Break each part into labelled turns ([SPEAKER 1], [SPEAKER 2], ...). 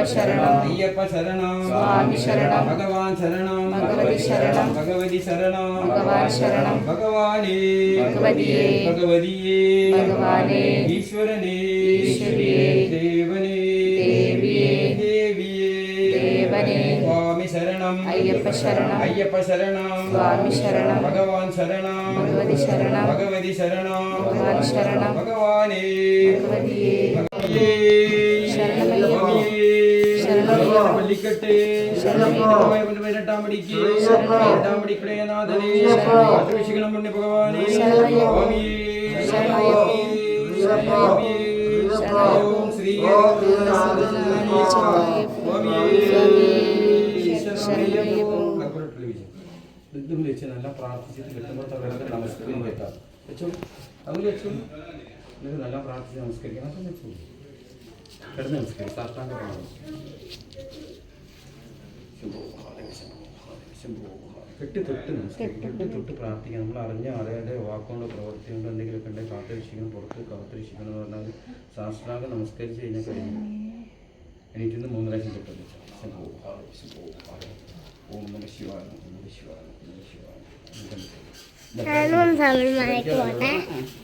[SPEAKER 1] ஐயப்ப சரணம்.
[SPEAKER 2] ஐயப்ப சரணம். சுவாமி சரணம்.
[SPEAKER 1] பகவான் சரணம்.
[SPEAKER 2] பகவதி சரணம்.
[SPEAKER 1] பகவதி சரணம்.
[SPEAKER 2] பகவான் சரணம்.
[SPEAKER 1] பகவானே.
[SPEAKER 2] பகவதியே.
[SPEAKER 1] பகவதியே.
[SPEAKER 2] பகவானே.
[SPEAKER 1] ஈஸ்வரனே.
[SPEAKER 2] ஈஸ்வரியே.
[SPEAKER 1] தேவனே.
[SPEAKER 2] தேவியே.
[SPEAKER 1] தேவியே.
[SPEAKER 2] தேவனே.
[SPEAKER 1] சுவாமி சரணம்.
[SPEAKER 2] ஐயப்ப சரணம்.
[SPEAKER 1] ஐயப்ப சரணம்.
[SPEAKER 2] சுவாமி சரணம்.
[SPEAKER 1] பகவான் சரணம்.
[SPEAKER 2] பகவதி சரணம்.
[SPEAKER 1] பகவதி சரணம்.
[SPEAKER 2] பகவான் சரணம்.
[SPEAKER 1] பகவானே.
[SPEAKER 2] பகவதியே.
[SPEAKER 1] பகவதியே പിടിക്കട്ടെ പതിനെട്ടാം
[SPEAKER 2] പിടിക്ക്.
[SPEAKER 1] എട്ടാം
[SPEAKER 2] പിടിക്കടേ
[SPEAKER 1] നാഥനെ
[SPEAKER 2] ആശംസിക്കണം
[SPEAKER 1] പുണ്യ ഭഗവാനെ.
[SPEAKER 2] ഓം
[SPEAKER 1] ശ്രീ യുദ്ധം ലക്ഷ്യനല്ല പ്രാർത്ഥിച്ചിട്ട് കിട്ടുമ്പോൾ തവരുടെ നമസ്കരിക്കാൻ കേട്ടാൽ ലക്ഷ്യം അത് ലക്ഷ്യം നിങ്ങൾക്ക് നല്ല പ്രാർത്ഥിച്ച് നമസ്കരിക്കണം അപ്പം ലക്ഷ്യം കിടന്ന് നമസ്കരിക്കും. സാഷ്ടാംഗ തൊട്ട് പ്രാർത്ഥിക്കുക നമ്മൾ അറിഞ്ഞ ആളുകളുടെ വാക്കുകൊണ്ടോ പ്രവൃത്തി എന്തെങ്കിലും കണ്ടേ ഉണ്ടെങ്കിൽ കാത്തിരക്ഷിക്കണം പുറത്ത് കാത്തിരക്ഷിക്കണം എന്ന് പറഞ്ഞാൽ ശാസ്ത്രാംഗം നമസ്കരിച്ച് കഴിഞ്ഞാൽ കഴിയും. എനിക്കിന്ന് മൂന്ന് ലക്ഷം തൊട്ട്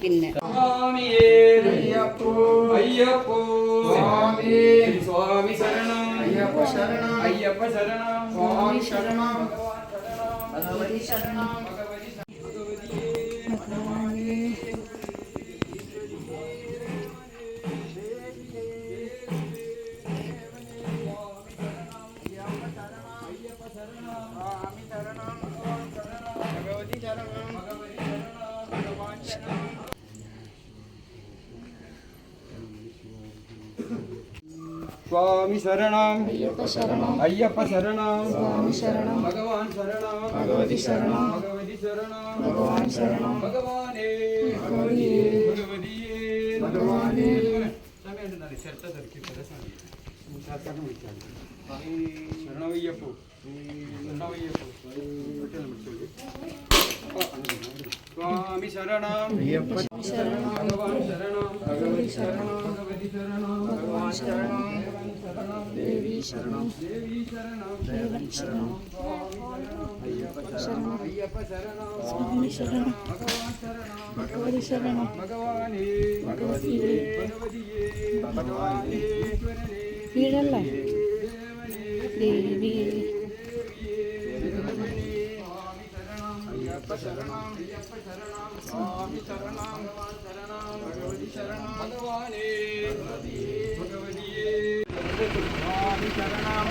[SPEAKER 2] പിന്നെ
[SPEAKER 1] സ്വാമി. സ്വാമി ശരണം சரணம்
[SPEAKER 2] ஐயப்ப சரணம் சுவாமி சரணம்
[SPEAKER 1] பகவான்
[SPEAKER 2] சரணம் பகவதி சரணம்
[SPEAKER 1] பகவதி
[SPEAKER 2] சுவாமி சரணம். ஐயப்ப சரணம்.
[SPEAKER 1] பகவான் சரணம்.
[SPEAKER 2] பகவதி சரணம்.
[SPEAKER 1] பகவதி
[SPEAKER 2] சரணம்.
[SPEAKER 1] பகவான்
[SPEAKER 2] சரணம்.
[SPEAKER 1] பகவானே. பகவதியே. பகவானே. செட்டதற்கு பிரசனம் ಶರಣವಯ್ಯಪ್ಪು ಶರಣವಯ್ಯಪ್ಪು ಬಿಟ್ಟೆ ಬಿಟ್ಟು Di dalam. சரணம் சரணம் பகவதி சரணம் பகவானே பகவதியே சரணம்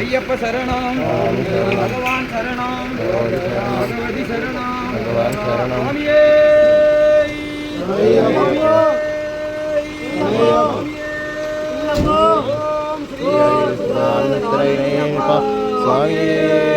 [SPEAKER 1] ஐயப்ப சரணம் பகவான் சரணம் Oh,
[SPEAKER 3] yeah.